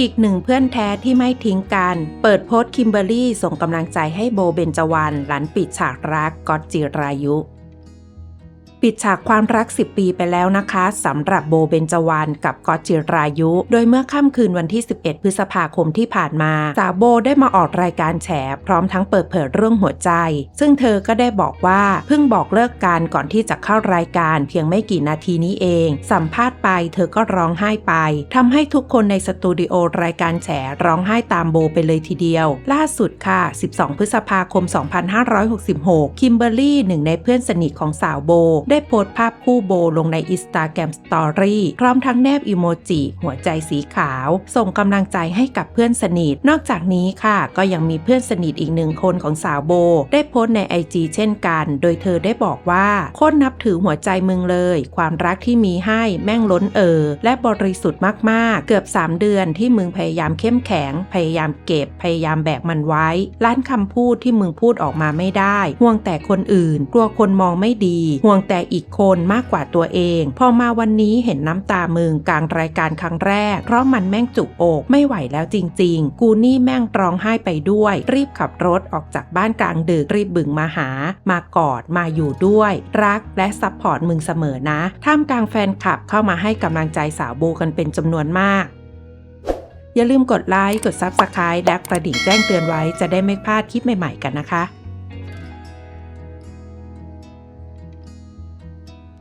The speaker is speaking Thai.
อีกหนึ่งเพื่อนแท้ที่ไม่ทิ้งกัน เปิดโพสต์คิมเบอรี่ส่งกำลังใจให้โบเบนจวันหลังปิดฉากรักกอตจิรายุ ปิดฉากความรัก 10 ปีไปแล้วนะคะสำหรับโบเบนจวันกับก๊อจิรายุ โดยเมื่อค่ำคืนวันที่ 11 พฤษภาคมที่ผ่านมาสาวโบได้มาออกรายการแฉพร้อมทั้งเปิดเผยเรื่องหัวใจ ซึ่งเธอก็ได้บอกว่าเพิ่งบอกเลิกกันก่อนที่จะเข้ารายการเพียงไม่กี่นาทีนี้เอง สัมภาษณ์ไปเธอก็ร้องไห้ไปทำให้ทุกคนในสตูดิโอรายการแฉร้องไห้ตามโบไปเลยทีเดียว ล่าสุดค่ะ 12 พฤษภาคม 2566 คิมเบอร์รี่หนึ่งในเพื่อนสนิทของสาวโบได้โพสต์ภาพคู่โบลงในอินสตาแกรมสตอรี่พร้อมทั้งแนบอีโมจิหัวใจสีขาว ส่งกำลังใจให้กับเพื่อนสนิท นอกจากนี้ค่ะ ก็ยังมีเพื่อนสนิทอีกหนึ่งคนของสาวโบ ได้โพสต์ในไอจเช่นกัน โดยเธอได้บอกว่าโคตรนับถือหัวใจมึงเลย ความรักที่มีให้แม่งล้นเออ และบริสุทธิ์มากๆ เกือบ 3 เดือนที่มึงพยายามเข้มแข็ง พยายามเก็บ พยายามแบกมันไว้ ล้านคำพูดที่มึงพูดออกมาไม่ได้ ห่วงแต่คนอื่น กลัวคนมองไม่ดี ห่วงแต่อีกคนมากกว่าตัวเอง พอมาวันนี้เห็นน้ำตามึงกลางรายการครั้งแรก เพราะมันแม่งจุกอกไม่ไหวแล้วจริง ๆ กูนี่แม่งร้องไห้ไปด้วย รีบขับรถออกจากบ้านกลางดึกรีบบึงมาหา มากอดมาอยู่ด้วย รักและซัพพอร์ตมึงเสมอนะท่ามกลางแฟนคลับเข้ามาให้กำลังใจสาวโบกันเป็นจำนวนมากอย่าลืมกดไลค์ กด Subscribe และกระดิ่งแจ้งเตือนไว้จะได้ไม่พลาดคลิปใหม่ๆกันนะคะ